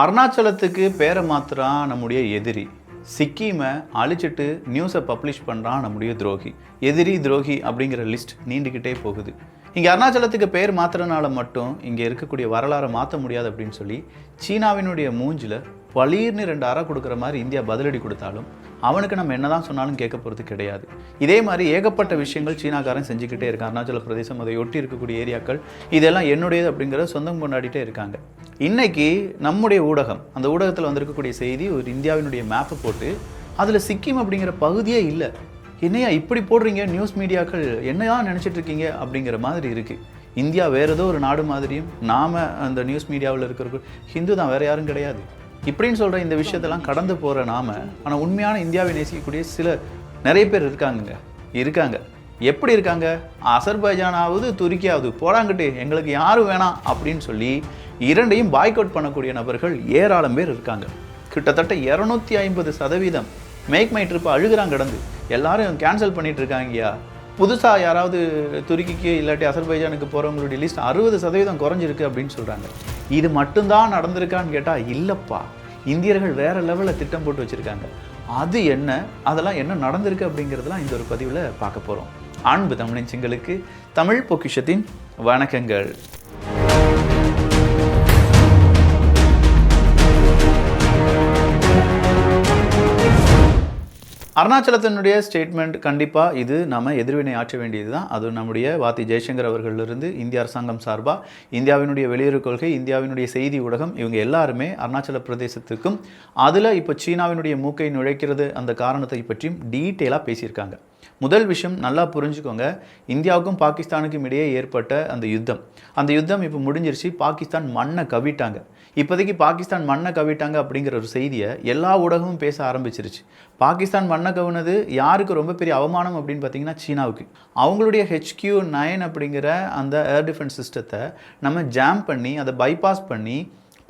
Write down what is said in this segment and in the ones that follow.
அருணாச்சலத்துக்கு பேரை மாத்துறான் நம்முடைய எதிரி. சிக்கிமை அழிச்சிட்டு நியூஸை பப்ளிஷ் பண்ணுறான் நம்முடைய துரோகி. எதிரி துரோகி அப்படிங்கிற லிஸ்ட் நீண்டுக்கிட்டே போகுது. இங்கே அருணாச்சலத்துக்கு பேர் மாத்துறதுனால மட்டும் இங்கே இருக்கக்கூடிய வரலாறை மாற்ற முடியாது அப்படின்னு சொல்லி சீனாவினுடைய மூஞ்சில் பளீர்னு ரெண்டு அறை கொடுக்குற மாதிரி இந்தியா பதிலடி கொடுத்தாலும் அவனுக்கு நம்ம என்ன தான் சொன்னாலும் கேட்க போகிறது கிடையாது. இதே மாதிரி ஏகப்பட்ட விஷயங்கள் சீனாக்காரன் செஞ்சுக்கிட்டே இருக்கான். அருணாச்சல பிரதேசம் அதை ஒட்டி இருக்கக்கூடிய ஏரியாக்கள் இதெல்லாம் என்னுடையது அப்படிங்கிறத சொந்தம் கொண்டாடிட்டே இருக்காங்க. இன்னைக்கு நம்முடைய ஊடகம் அந்த ஊடகத்தில் வந்திருக்கக்கூடிய செய்தி ஒரு இந்தியாவினுடைய மேப்பை போட்டு அதில் சிக்கிம் அப்படிங்கிற பகுதியே இல்லை. என்னையா இப்படி போடுறீங்க? நியூஸ் மீடியாக்கள் என்னையா நினச்சிட்டு இருக்கீங்க? அப்படிங்கிற மாதிரி இருக்குது இந்தியா வேறு ஏதோ ஒரு நாடு மாதிரியும் நாம் அந்த நியூஸ் மீடியாவில் இருக்கிற ஹிந்து தான் வேறு யாரும் கிடையாது. இப்படின்னு சொல்கிற இந்த விஷயத்தெல்லாம் கடந்து போகிற நாம ஆனால் உண்மையான இந்தியாவை நேசிக்கக்கூடிய சில நிறைய பேர் இருக்காங்கங்க. இருக்காங்க. எப்படி இருக்காங்க? அசர்பைஜானாவது துருக்கியாவது போடாங்கட்டு எங்களுக்கு யாரும் வேணாம் அப்படின்னு சொல்லி இரண்டையும் பாய்கவுட் பண்ணக்கூடிய நபர்கள் ஏராளம் பேர் இருக்காங்க. கிட்டத்தட்ட இரநூத்தி ஐம்பது சதவீதம் மேக் மை ட்ரிப்பை அழுகுறாங்க கடந்து. எல்லாரும் கேன்சல் பண்ணிட்டு இருக்காங்கயா புதுசாக யாராவது துருக்கிக்கு இல்லாட்டி அசர்பைஜானுக்கு போகிறவங்களுடைய லிஸ்ட் அறுபது சதவீதம் குறைஞ்சிருக்கு அப்படின்னு சொல்கிறாங்க இது மட்டும்தான் நடந்திருக்கான்னு கேட்டால் இல்லைப்பா. இந்தியர்கள் வேறு லெவலில் திட்டம் போட்டு வச்சுருக்காங்க. அது என்ன? அதெல்லாம் என்ன நடந்திருக்கு அப்படிங்கிறதெல்லாம் இந்த ஒரு பதிவில் பார்க்க போகிறோம் அன்பு தமிழின் சிங்களுக்கு தமிழ் பொக்கிஷத்தின் வணக்கங்கள். அருணாச்சலத்தினுடைய ஸ்டேட்மெண்ட் கண்டிப்பாக இது நம்ம எதிர்வினை ஆற்ற வேண்டியது தான் அது நம்முடைய வாத்தி ஜெய்சங்கர் அவர்களிலிருந்து இந்திய அரசாங்கம் சார்பாக இந்தியாவினுடைய வெளியுறவு கொள்கை இந்தியாவினுடைய செய்தி ஊடகம் இவங்க எல்லாருமே அருணாச்சல பிரதேசத்துக்கும் அதில் இப்போ சீனாவினுடைய மூக்கை நுழைக்கிறது அந்த காரணத்தை பற்றியும் டீட்டெயிலாக பேசியிருக்காங்க. முதல் விஷயம் நல்லா புரிஞ்சுக்கோங்க இந்தியாவுக்கும் பாகிஸ்தானுக்கும் இடையே ஏற்பட்ட அந்த யுத்தம். அந்த யுத்தம் இப்போ முடிஞ்சிருச்சு பாகிஸ்தான் மண்ணை கவிட்டாங்க. இப்போதைக்கு பாகிஸ்தான் மண்ணை கவிட்டாங்க அப்படிங்கிற ஒரு செய்தியை எல்லா ஊடகமும் பேச ஆரம்பிச்சிருச்சு. பாகிஸ்தான் மண்ணை கவுனது யாருக்கு ரொம்ப பெரிய அவமானம் அப்படின்னு பார்த்தீங்கன்னா சீனாவுக்கு. அவங்களுடைய ஹெச்கியூ நைன் அப்படிங்கிற அந்த ஏர் டிஃபென்ஸ் சிஸ்டத்தை நம்ம ஜாம் பண்ணி அதை பைபாஸ் பண்ணி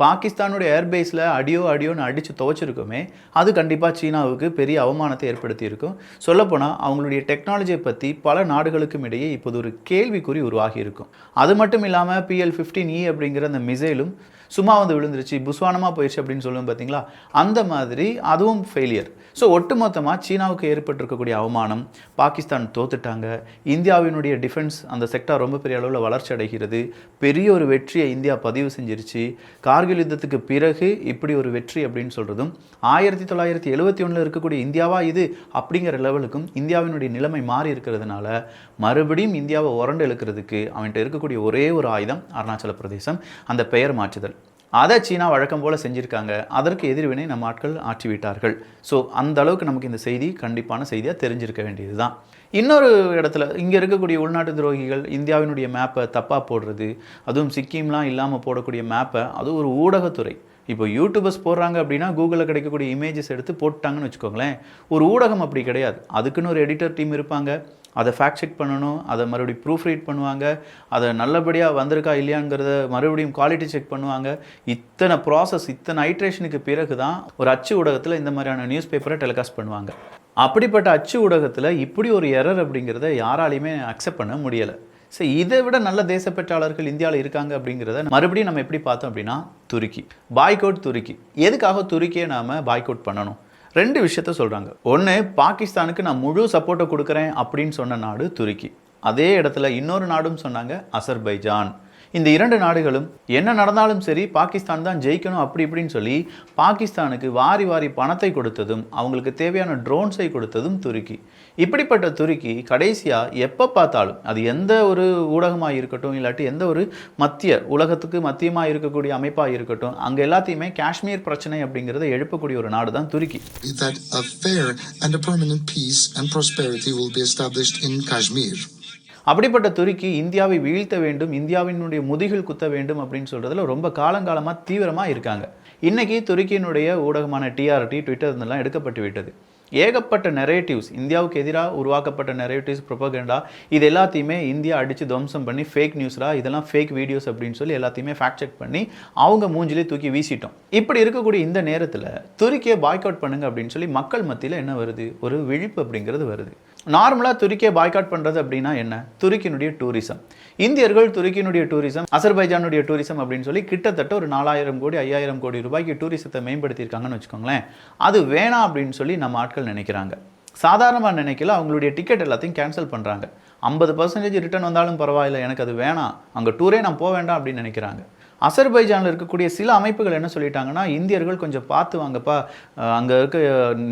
பாகிஸ்தானுடைய ஏர்பேஸில் அடியோ அடியோன்னு அடித்து துவச்சிருக்கோமே அது கண்டிப்பாக சீனாவுக்கு பெரிய அவமானத்தை ஏற்படுத்தியிருக்கும். சொல்லப்போனால் அவங்களுடைய டெக்னாலஜியை பற்றி பல நாடுகளுக்கும் இடையே இப்போது ஒரு கேள்விக்குறி உருவாகி இருக்கும் அது மட்டும் இல்லாமல் பிஎல் ஃபிஃப்டீன் இ அப்படிங்கிற அந்த மிசைலும் சும்மா வந்து விழுந்துருச்சு புஸ்வானமாக போயிடுச்சு அப்படின்னு சொல்லுவோம் பார்த்தீங்களா? அந்த மாதிரி அதுவும் ஃபெயிலியர் ஸோ ஒட்டுமொத்தமாக சீனாவுக்கு ஏற்பட்டிருக்கக்கூடிய அவமானம் பாகிஸ்தான் தோத்துட்டாங்க. இந்தியாவினுடைய டிஃபென்ஸ் அந்த செக்டார் ரொம்ப பெரிய அளவில் வளர்ச்சி அடைகிறது. பெரிய ஒரு வெற்றியை இந்தியா பதிவு செஞ்சிருச்சு. கார்கில் யுத்தத்துக்கு பிறகு இப்படி ஒரு வெற்றி அப்படின்னு சொல்கிறதும் ஆயிரத்தி தொள்ளாயிரத்தி எழுபத்தி ஒன்றில் இருக்கக்கூடிய இந்தியாவா இது அப்படிங்கிற லெவலுக்கும் இந்தியாவினுடைய நிலைமை மாறி இருக்கிறதுனால மறுபடியும் இந்தியாவை உரண்டு இழுக்கிறதுக்கு அவன்கிட்ட இருக்கக்கூடிய ஒரே ஒரு ஆயுதம் அருணாச்சல பிரதேசம். அந்த பெயர் மாற்றுதல். அதை சீனா வழக்கம் போல் செஞ்சுருக்காங்க. அதற்கு எதிர்வினை நம்ம ஆட்கள் ஆற்றிவிட்டார்கள். ஸோ அந்த அளவுக்கு நமக்கு இந்த செய்தி கண்டிப்பான செய்தியாக தெரிஞ்சிருக்க வேண்டியது தான் இன்னொரு இடத்துல இங்கே இருக்கக்கூடிய உள்நாட்டு துரோகிகள் இந்தியாவினுடைய மேப்பை தப்பாக போடுறது அதுவும் சிக்கிம்லாம் இல்லாமல் போடக்கூடிய மேப்பை அது ஒரு ஊடகத்துறை. இப்போ யூடியூபர்ஸ் போடுறாங்க அப்படின்னா கூகுளில் கிடைக்கக்கூடிய இமேஜஸ் எடுத்து போட்டாங்கன்னு வச்சுக்கோங்களேன். ஒரு ஊடகம் அப்படி கிடையாது. அதுக்குன்னு ஒரு எடிட்டர் டீம் இருப்பாங்க. அதை ஃபேக்ட் செக் பண்ணணும். அதை மறுபடியும் ப்ரூஃப் ரீட் பண்ணுவாங்க. அதை நல்லபடியாக வந்திருக்கா இல்லையாங்கிறத மறுபடியும் குவாலிட்டி செக் பண்ணுவாங்க. இத்தனை ப்ராசஸ் இத்தனை ஐட்ரேஷனுக்கு பிறகு தான் ஒரு அச்சு ஊடகத்தில் இந்த மாதிரியான நியூஸ் பேப்பரை டெலிகாஸ்ட் பண்ணுவாங்க. அப்படிப்பட்ட அச்சு ஊடகத்தில் இப்படி ஒரு எரர் அப்படிங்கிறத யாராலையுமே அக்செப்ட் பண்ண முடியலை. ஸோ இதை விட நல்ல தேசப்பற்றாளர்கள் இந்தியாவில் இருக்காங்க அப்படிங்கிறத மறுபடியும் நம்ம எப்படி பார்த்தோம் அப்படின்னா துருக்கி. பாய்கோட் துருக்கி. எதுக்காக துருக்கியை நாம் பாய்கோட் பண்ணணும்? ரெண்டு விஷயத்த சொல்கிறாங்க ஒன்று பாகிஸ்தானுக்கு நான் முழு சப்போர்ட்டை கொடுக்குறேன் அப்படின்னு சொன்ன நாடு துருக்கி. அதே இடத்துல இன்னொரு நாடும் சொன்னாங்க அசர்பைஜான். இந்த இரண்டு நாடுகளும் என்ன நடந்தாலும் சரி பாகிஸ்தான் தான் ஜெயிக்கணும் அப்படி இப்படின்னு சொல்லி பாகிஸ்தானுக்கு வாரி வாரி பணத்தை கொடுத்ததும் அவங்களுக்கு தேவையான ட்ரோன்ஸை கொடுத்ததும் துருக்கி இப்படிப்பட்ட துருக்கி கடைசியாக எப்போ பார்த்தாலும் அது எந்த ஒரு ஊடகமாக இருக்கட்டும் இல்லாட்டி எந்த ஒரு மத்திய உலகத்துக்கு மத்தியமாக இருக்கக்கூடிய அமைப்பாக இருக்கட்டும் அங்கே எல்லாத்தையுமே காஷ்மீர் பிரச்சனை அப்படிங்கிறத எழுப்பக்கூடிய ஒரு நாடு தான் துருக்கி that a fair and a permanent peace and prosperity will be established in Kashmir. அப்படிப்பட்ட துருக்கி இந்தியாவை வீழ்த்த வேண்டும் இந்தியாவினுடைய முதுகில் குத்த வேண்டும் அப்படின்னு சொல்கிறதுல ரொம்ப காலங்காலமாக தீவிரமாக இருக்காங்க. இன்றைக்கி துருக்கியினுடைய ஊடகமான டிஆர்டி ட்விட்டர் இருந்தெல்லாம் எடுக்கப்பட்டு விட்டது. ஏகப்பட்ட நெரேட்டிவ்ஸ் இந்தியாவுக்கு எதிராக உருவாக்கப்பட்ட நெரேட்டிவ்ஸ் ப்ரொபகண்டா இது எல்லாத்தையுமே இந்தியா அடித்து துவம்சம் பண்ணி ஃபேக் நியூஸ்ரா இதெல்லாம் ஃபேக் வீடியோஸ் அப்படின்னு சொல்லி எல்லாத்தையுமே ஃபேக்ட் செக் பண்ணி அவங்க மூஞ்சிலே தூக்கி வீசிட்டோம். இப்படி இருக்கக்கூடிய இந்த நேரத்தில் துருக்கியை பாய்க் அவுட் பண்ணுங்க அப்படின்னு சொல்லி மக்கள் மத்தியில் என்ன வருது? ஒரு விழிப்பு அப்படிங்கிறது வருது. நார்மலாக துருக்கியை பாய்காட் பண்ணுறது அப்படின்னா என்ன? துருக்கியினுடைய டூரிசம் இந்தியர்கள் துருக்கியினுடைய டூரிசம் அசர்பைஜானுடைய டூரிசம் அப்படின்னு சொல்லி கிட்டத்தட்ட ஒரு நாலாயிரம் கோடி ஐயாயிரம் கோடி ரூபாய்க்கு டூரிசத்தை மேம்படுத்தியிருக்காங்கன்னு வச்சுக்கோங்களேன். அது வேணாம் அப்படின்னு சொல்லி நம்ம ஆட்கள் நினைக்கிறாங்க. சாதாரணமாக நினைக்கல அவங்களுடைய டிக்கெட் எல்லாத்தையும் கேன்சல் பண்ணுறாங்க ஐம்பது பர்சன்டேஜ் ரிட்டர்ன் வந்தாலும் பரவாயில்லை. எனக்கு அது வேணாம். அங்கே டூரே நான் போக வேண்டாம் அப்படின்னு நினைக்கிறாங்க. அசர்பைஜானில் இருக்கக்கூடிய சில அமைப்புகள் என்ன சொல்லிட்டாங்கன்னா இந்தியர்கள் கொஞ்சம் பார்த்து வாங்கப்பா அங்கே இருக்க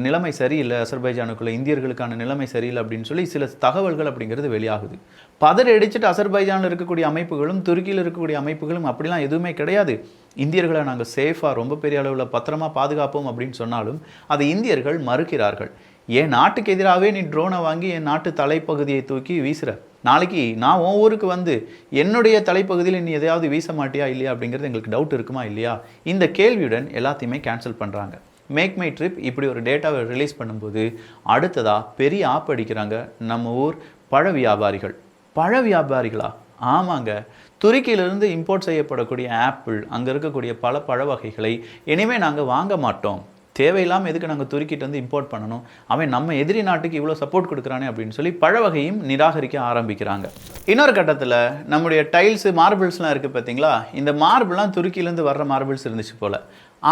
நிலைமை சரியில்லை அசர்பைஜானுக்குள்ளே இந்தியர்களுக்கான நிலைமை சரியில்லை அப்படின்னு சொல்லி சில தகவல்கள் அப்படிங்கிறது வெளியாகுது. பதறி அடிச்சுட்டு அசர்பைஜானில் இருக்கக்கூடிய அமைப்புகளும் துருக்கியில் இருக்கக்கூடிய அமைப்புகளும் அப்படிலாம் எதுவுமே கிடையாது. இந்தியர்களை நாங்கள் சேஃபாக ரொம்ப பெரிய அளவில் பத்திரமா பாதுகாப்போம் அப்படின்னு சொன்னாலும் அதை இந்தியர்கள் மறுக்கிறார்கள். என் நாட்டுக்கு எதிராகவே நீ ட்ரோனை வாங்கி என் நாட்டு தலைப்பகுதியை தூக்கி வீசுற. நாளைக்கு நான் உன் ஊருக்கு வந்து என்னுடைய தலைப்பகுதியில் நீ எதையாவது வீச மாட்டியா இல்லையா அப்படிங்கிறது எங்களுக்கு டவுட் இருக்குமா இல்லையா? இந்த கேள்வியுடன் எல்லாத்தையுமே கேன்சல் பண்ணுறாங்க மேக் மை ட்ரிப் இப்படி ஒரு டேட்டாவை ரிலீஸ் பண்ணும்போது அடுத்ததாக பெரிய ஆப் அடிக்கிறாங்க நம்ம ஊர் பழ வியாபாரிகள். பழ வியாபாரிகளா? ஆமாங்க. துருக்கியிலிருந்து இம்போர்ட் செய்யப்படக்கூடிய ஆப்பிள் அங்கே இருக்கக்கூடிய பல பழ வகைகளை இனிமேல் நாங்கள் வாங்க மாட்டோம். தேவையில்லாமல் எதுக்கு நாங்கள் துருக்கிட்டு வந்து இம்போர்ட் பண்ணணும்? அவன் நம்ம எதிரி நாட்டுக்கு இவ்வளோ சப்போர்ட் கொடுக்குறானே அப்படின்னு சொல்லி பழ வகையும் நிராகரிக்க ஆரம்பிக்கிறாங்க. இன்னொரு கட்டத்தில் நம்முடைய டைல்ஸு மார்பிள்ஸ்லாம் இருக்குது பார்த்தீங்களா இந்த மார்பிள்லாம் துருக்கியிலேருந்து வர்ற மார்பிள்ஸ் இருந்துச்சு போல்.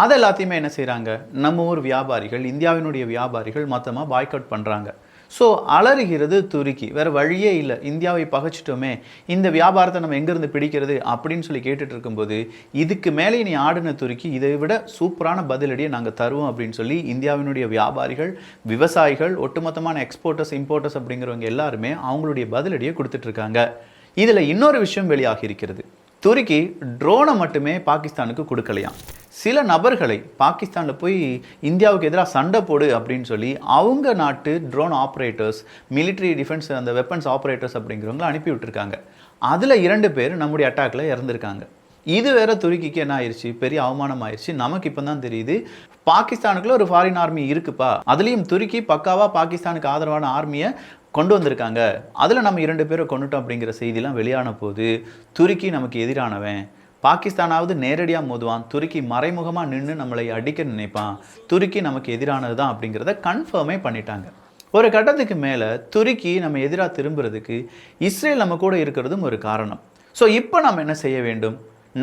அதை எல்லாத்தையுமே என்ன செய்கிறாங்க நம்ம ஊர் வியாபாரிகள் இந்தியாவினுடைய வியாபாரிகள் மொத்தமாக பாய்காட் பண்ணுறாங்க ஸோ அலறுகிறது துருக்கி. வேறு வழியே இல்லை. இந்தியாவை பகைச்சிட்டோமே. இந்த வியாபாரத்தை நம்ம எங்கேருந்து பிடிக்கிறது அப்படின்னு சொல்லி கேட்டுட்டு இருக்கும்போது இதுக்கு மேலே நீ ஆடின துருக்கி இதை விட சூப்பரான பதிலடியை நாங்கள் தருவோம் அப்படின்னு சொல்லி இந்தியாவினுடைய வியாபாரிகள் விவசாயிகள் ஒட்டுமொத்தமான எக்ஸ்போர்ட்டர்ஸ் இம்போர்ட்டர்ஸ் அப்படிங்கிறவங்க எல்லாருமே அவங்களுடைய பதிலடியை கொடுத்துட்ருக்காங்க இதில் இன்னொரு விஷயம் வெளியாகி இருக்கிறது. துருக்கி ட்ரோனை மட்டுமே பாகிஸ்தானுக்கு கொடுக்கலையாம். சில நபர்களை பாகிஸ்தானில் போய் இந்தியாவுக்கு எதிராக சண்டை போடு அப்படின்னு சொல்லி அவங்க நாட்டு ட்ரோன் ஆப்ரேட்டர்ஸ் மிலிட்ரி டிஃபென்ஸ் அந்த வெப்பன்ஸ் ஆப்ரேட்டர்ஸ் அப்படிங்கிறவங்கள அனுப்பி விட்டுருக்காங்க. அதில் இரண்டு பேர் நம்முடைய அட்டாக்ல இறந்துருக்காங்க. இது வேற துருக்கிக்கு என்ன ஆயிடுச்சு பெரிய அவமானம் ஆயிடுச்சு நமக்கு இப்போ தான் தெரியுது. பாகிஸ்தானுக்குள்ள ஒரு ஃபாரின் ஆர்மி இருக்குப்பா. அதுலேயும் துருக்கி பக்காவாக பாகிஸ்தானுக்கு ஆதரவான ஆர்மியை கொண்டு வந்திருக்காங்க. அதில் நம்ம இரண்டு பேரை கொண்டுட்டோம் அப்படிங்கிற செய்திலாம் வெளியான போது துருக்கி நமக்கு எதிரானவன். பாகிஸ்தானாவது நேரடியாக மோதுவான். துருக்கி மறைமுகமாக நின்று நம்மளை அடிக்க நினைப்பான். துருக்கி நமக்கு எதிரானது தான் அப்படிங்கிறத கன்ஃபார்மே பண்ணிட்டாங்க. ஒரு கட்டத்துக்கு மேலே துருக்கி நம்ம எதிராக திரும்புறதுக்கு இஸ்ரேல் நம்ம கூட இருக்கிறதும் ஒரு காரணம். ஸோ இப்போ நம்ம என்ன செய்ய வேண்டும்?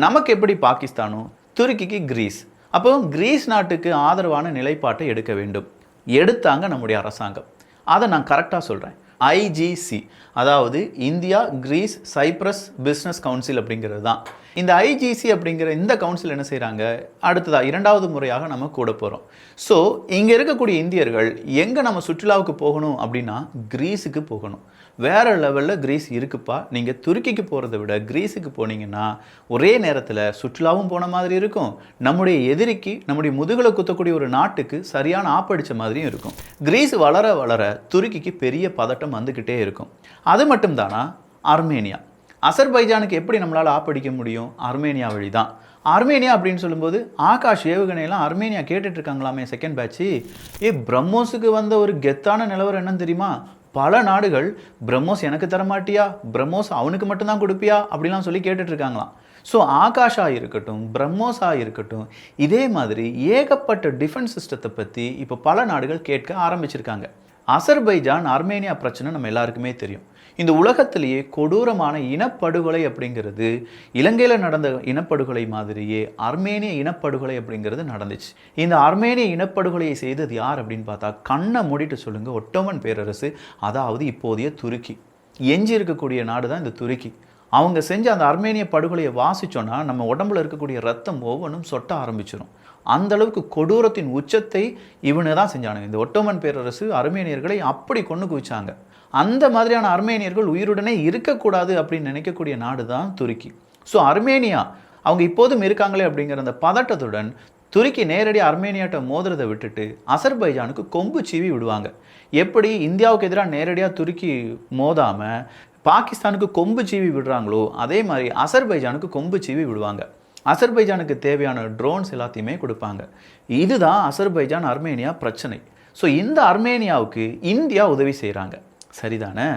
நமக்கு எப்படி பாகிஸ்தானும் துருக்கிக்கு கிரீஸ் அப்போ கிரீஸ் நாட்டுக்கு ஆதரவான நிலைப்பாட்டை எடுக்க வேண்டும். எடுத்தாங்க நம்முடைய அரசாங்கம். அதை நான் கரெக்டாக சொல்கிறேன் ஐஜிசி அதாவது India Greece Cyprus business council அப்படிங்கிறது தான். இந்த ஐஜிசி அப்படிங்கிற இந்த கவுன்சில் என்ன செய்கிறாங்க அடுத்ததாக இரண்டாவது முறையாக நம்ம கூட போகிறோம் ஸோ இங்கே இருக்கக்கூடிய இந்தியர்கள் எங்கே நம்ம சுற்றுலாவுக்கு போகணும் அப்படின்னா கிரீஸுக்கு போகணும். வேற லெவலில் கிரீஸ் இருக்குப்பா. நீங்கள் துருக்கிக்கு போகிறத விட கிரீஸுக்கு போனீங்கன்னா ஒரே நேரத்தில் சுற்றுலாவும் போன மாதிரி இருக்கும். நம்முடைய எதிரிக்கு நம்முடைய முதுகில் குத்தக்கூடிய ஒரு நாட்டுக்கு சரியான ஆப்படித்த மாதிரியும் இருக்கும். கிரீஸ் வளர வளர துருக்கிக்கு பெரிய பதட்டம் வந்துக்கிட்டே இருக்கும். அது மட்டும் தானா அர்மேனியா அசர்பைஜானுக்கு எப்படி நம்மளால் ஆப்படிக்க முடியும்? அர்மேனியா வழி தான் அர்மேனியா அப்படின்னு சொல்லும்போது ஆகாஷ் ஏவுகணையெல்லாம் அர்மேனியா கேட்டுட்ருக்காங்களாமே செகண்ட் பேட்ச்சு ஏ பிரம்மோஸுக்கு வந்த ஒரு கெத்தான நிலவரம் என்னன்னு தெரியுமா? பல நாடுகள் பிரம்மோஸ் எனக்கு தர மாட்டியா பிரம்மோஸ் அவனுக்கு மட்டும்தான் கொடுப்பியா? அப்படிலாம் சொல்லி கேட்டுட்ருக்காங்களாம். ஸோ ஆகாஷா இருக்கட்டும் பிரம்மோஸா இருக்கட்டும் இதே மாதிரி ஏகப்பட்ட டிஃபென்ஸ் சிஸ்டத்தை பற்றி இப்போ பல நாடுகள் கேட்க ஆரம்பிச்சிருக்காங்க. அசர்பைஜான் அர்மேனியா பிரச்சனை நம்ம எல்லாருக்குமே தெரியும். இந்த உலகத்திலேயே கொடூரமான இனப்படுகொலை அப்படிங்கிறது இலங்கையில் நடந்த இனப்படுகொலை மாதிரியே அர்மேனிய இனப்படுகொலை அப்படிங்கிறது நடந்துச்சு. இந்த அர்மேனிய இனப்படுகொலையை செய்தது யார் அப்படின்னு பார்த்தா கண்ணை மூடிட்டு சொல்லுங்கள் ஒட்டோமன் பேரரசு அதாவது இப்போதைய துருக்கி. எஞ்சி இருக்கக்கூடிய நாடு தான் இந்த துருக்கி. அவங்க செஞ்ச அந்த அர்மேனிய படுகொலையை வாசித்தோன்னா நம்ம உடம்புல இருக்கக்கூடிய ரத்தம் ஒவ்வொன்றும் சொட்ட ஆரம்பிச்சிடும் அந்த அளவுக்கு கொடூரத்தின் உச்சத்தை இவனு தான் செஞ்சானுங்க. இந்த ஒட்டோமன் பேரரசு அர்மேனியர்களை அப்படி கொண்டு குவிச்சாங்க. அந்த மாதிரியான அர்மேனியர்கள் உயிருடனே இருக்கக்கூடாது அப்படின்னு நினைக்கக்கூடிய நாடு தான் துருக்கி. ஸோ அர்மேனியா அவங்க இப்போதும் இருக்காங்களே அப்படிங்கிற அந்த பதட்டத்துடன் துருக்கி நேரடியாக அர்மேனியாட்ட மோதுறதை விட்டுட்டு அசர்பைஜானுக்கு கொம்பு சீவி விடுவாங்க. எப்படி இந்தியாவுக்கு எதிராக நேரடியாக துருக்கி மோதாமல் பாகிஸ்தானுக்கு கொம்பு சீவி விடுறாங்களோ அதே மாதிரி அசர்பைஜானுக்கு கொம்பு சீவி விடுவாங்க. அசர்பைஜானுக்கு தேவையான ட்ரோன்ஸ் எல்லாத்தையுமே கொடுப்பாங்க. இதுதான் அசர்பைஜான் அர்மேனியா பிரச்சனை. ஸோ இந்த அர்மேனியாவுக்கு இந்தியா உதவி செய்கிறாங்க சரிதானே?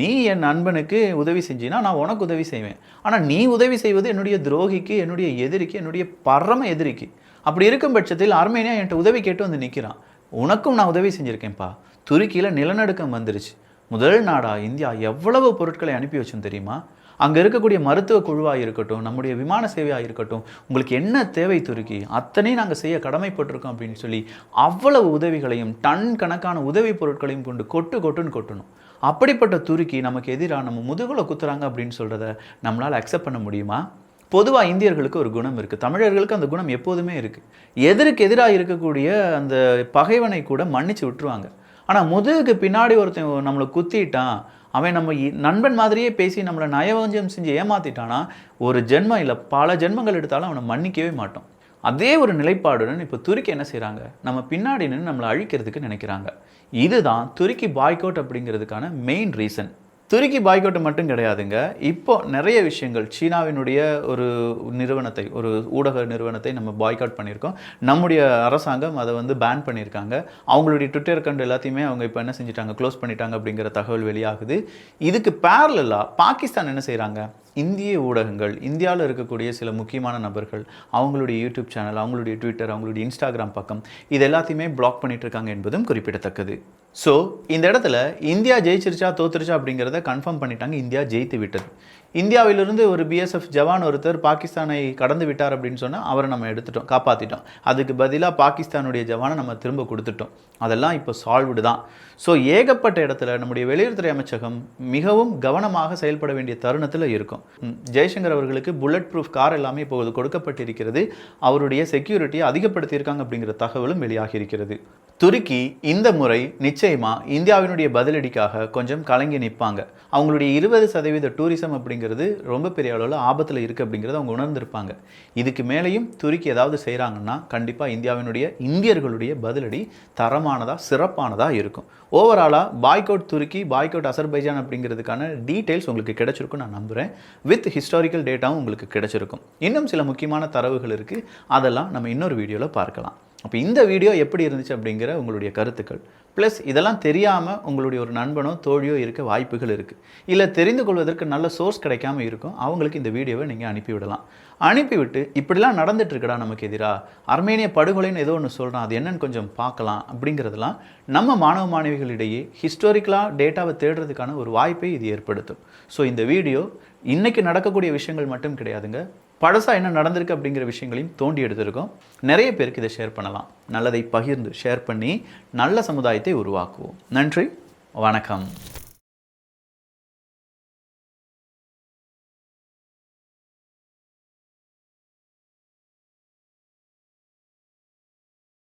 நீ என் நண்பனுக்கு உதவி செஞ்சினா நான் உனக்கு உதவி செய்வேன். ஆனால் நீ உதவி செய்வது என்னுடைய துரோகிக்கு என்னுடைய எதிரிக்கு என்னுடைய பரம எதிரிக்கு. அப்படி இருக்கும் பட்சத்தில் அர்மேனியா என்கிட்ட உதவி கேட்டு வந்து நிற்கிறான் உனக்கும் நான் உதவி செஞ்சுருக்கேன்ப்பா துருக்கியில் நிலநடுக்கம் வந்துருச்சு. முதல் நாடா இந்தியா எவ்வளவு பொருட்களை அனுப்பி வச்சோம் தெரியுமா? அங்கே இருக்கக்கூடிய மருத்துவ குழுவாக இருக்கட்டும் நம்முடைய விமான சேவையாக இருக்கட்டும் உங்களுக்கு என்ன தேவை துருக்கி அத்தனையும் நாங்கள் செய்ய கடமைப்பட்டிருக்கோம் அப்படின்னு சொல்லி அவ்வளவு உதவிகளையும் டன் கணக்கான உதவி பொருட்களையும் கொண்டு கொட்டு கொட்டுன்னு கொட்டணும். அப்படிப்பட்ட துருக்கி நமக்கு எதிராக நம்ம முதுகில் குத்துறாங்க அப்படின்னு சொல்கிறத நம்மளால் அக்செப்ட் பண்ண முடியுமா? பொதுவாக இந்தியர்களுக்கு ஒரு குணம் இருக்குது தமிழர்களுக்கு அந்த குணம் எப்போதுமே இருக்குது எதிருக்கு எதிராக இருக்கக்கூடிய அந்த பகைவனை கூட மன்னிச்சு விட்டுருவாங்க. ஆனால் முதுகுக்கு பின்னாடி ஒருத்தன் நம்மளை குத்திட்டான் அவன் நம்ம இ- நண்பன் மாதிரியே பேசி நம்மளை நயவஞ்சம் செஞ்சு ஏமாத்திட்டானா ஒரு ஜென்மம் இல்லை பல ஜென்மங்கள் எடுத்தாலும் அவனை மன்னிக்கவே மாட்டோம். அதே ஒரு நிலைப்பாடுடன் இப்போ துருக்கி என்ன செய்கிறாங்க நம்ம பின்னாடி நின்று நம்மளை அழிக்கிறதுக்கு நினைக்கிறாங்க. இதுதான் துருக்கி பாய்கோட் அப்படிங்கிறதுக்கான மெயின் ரீசன் துருக்கி பாய்கோட்டு மட்டும் கிடையாதுங்க. இப்போ நிறைய விஷயங்கள் சீனாவினுடைய ஒரு நிறுவனத்தை ஒரு ஊடக நிறுவனத்தை நம்ம பாய்காட் பண்ணியிருக்கோம். நம்முடைய அரசாங்கம் அதை வந்து பேன் பண்ணியிருக்காங்க. அவங்களுடைய ட்விட்டர் அக்கௌண்ட் எல்லாத்தையுமே அவங்க இப்போ என்ன செஞ்சிட்டாங்க? க்ளோஸ் பண்ணிட்டாங்க அப்படிங்கிற தகவல் வெளியாகுது. இதுக்கு பேரலாக பாகிஸ்தான் என்ன செய்கிறாங்க இந்திய ஊடகங்கள் இந்தியாவில் இருக்கக்கூடிய சில முக்கியமான நபர்கள் அவங்களுடைய யூடியூப் சேனல் அவங்களுடைய ட்விட்டர் அவங்களுடைய இன்ஸ்டாகிராம் பக்கம் இது எல்லாத்தையுமே பிளாக் பண்ணிட்டு இருக்காங்க என்பதும் குறிப்பிடத்தக்கது. ஸோ இந்த இடத்துல இந்தியா ஜெயிச்சிருச்சா தோத்துருச்சா அப்படிங்கிறத கன்ஃபார்ம் பண்ணிட்டாங்க. இந்தியா ஜெயித்து விட்டது. இந்தியாவிலிருந்து ஒரு பிஎஸ்எஃப் ஜவான் ஒருத்தர் பாகிஸ்தானை கடந்து விட்டார் அப்படின்னு சொன்னால் அவரை நம்ம எடுத்துட்டோம் காப்பாற்றிட்டோம் அதுக்கு பதிலாக பாகிஸ்தானுடைய ஜவானை நம்ம திரும்ப கொடுத்துட்டோம். அதெல்லாம் இப்போ சால்வ்டு தான். ஸோ ஏகப்பட்ட இடத்துல நம்முடைய வெளியுறவுத்துறை அமைச்சகம் மிகவும் கவனமாக செயல்பட வேண்டிய தருணத்தில் இருக்கும். ஜெய்சங்கர் அவர்களுக்கு புல்லட் ப்ரூஃப் கார் எல்லாமே இப்போது கொடுக்கப்பட்டிருக்கிறது. அவருடைய செக்யூரிட்டியை அதிகப்படுத்தியிருக்காங்க அப்படிங்கிற தகவலும் வெளியாகி இருக்கிறது துருக்கி இந்த முறை நிச்சயமா இந்தியாவினுடைய பதிலடிக்காக கொஞ்சம் கலங்கி நிற்பாங்க. அவங்களுடைய இருபது சதவீத டூரிசம் அப்படிங்கிறது ரொம்ப பெரிய அளவில் ஆபத்தில் இருக்குது அப்படிங்கிறத அவங்க உணர்ந்திருப்பாங்க. இதுக்கு மேலேயும் துருக்கி ஏதாவது செய்கிறாங்கன்னா கண்டிப்பாக இந்தியாவினுடைய இந்தியர்களுடைய பதிலடி தரமானதாக சிறப்பானதாக இருக்கும். ஓவராலாக பாய்கோட் துருக்கி பாய்கோட் அசர்பைஜான் அப்படிங்கிறதுக்கான டீட்டெயில்ஸ் உங்களுக்கு கிடைச்சிருக்கும் நான் நம்புகிறேன் வித் ஹிஸ்டாரிக்கல் டேட்டாவும் உங்களுக்கு கிடைச்சிருக்கும். இன்னும் சில முக்கியமான தரவுகள் இருக்குது அதெல்லாம் நம்ம இன்னொரு வீடியோவில் பார்க்கலாம். அப்போ இந்த வீடியோ எப்படி இருந்துச்சு அப்படிங்கிற உங்களுடைய கருத்துக்கள். ப்ளஸ் இதெல்லாம் தெரியாமல் உங்களுடைய ஒரு நண்பனோ தோழியோ இருக்க வாய்ப்புகள் இருக்குது இல்லை தெரிந்து கொள்வதற்கு நல்ல சோர்ஸ் கிடைக்காம இருக்கும். அவங்களுக்கு இந்த வீடியோவை நீங்கள் அனுப்பிவிடலாம் அனுப்பிவிட்டு இப்படிலாம் நடந்துட்டுருக்கடா நமக்கு எதிராக அர்மேனிய படுகொலைன்னு ஏதோ ஒன்று சொல்கிறான் அது என்னன்னு கொஞ்சம் பார்க்கலாம். அப்படிங்கிறதெல்லாம் நம்ம மாணவ மாணவிகளிடையே ஹிஸ்டாரிக்கலாக டேட்டாவை தேடுறதுக்கான ஒரு வாய்ப்பை இது ஏற்படுத்தும். ஸோ இந்த வீடியோ இன்றைக்கி நடக்கக்கூடிய விஷயங்கள் மட்டும் கிடையாதுங்க. பழசா என்ன நடந்திருக்கு அப்படிங்கிற விஷயங்களையும் தோண்டி எடுத்திருக்கோம். நிறைய பேருக்கு இதை ஷேர் பண்ணலாம். நல்லதை பகிர்ந்து ஷேர் பண்ணி நல்ல சமுதாயத்தை உருவாக்குவோம். நன்றி. வணக்கம்.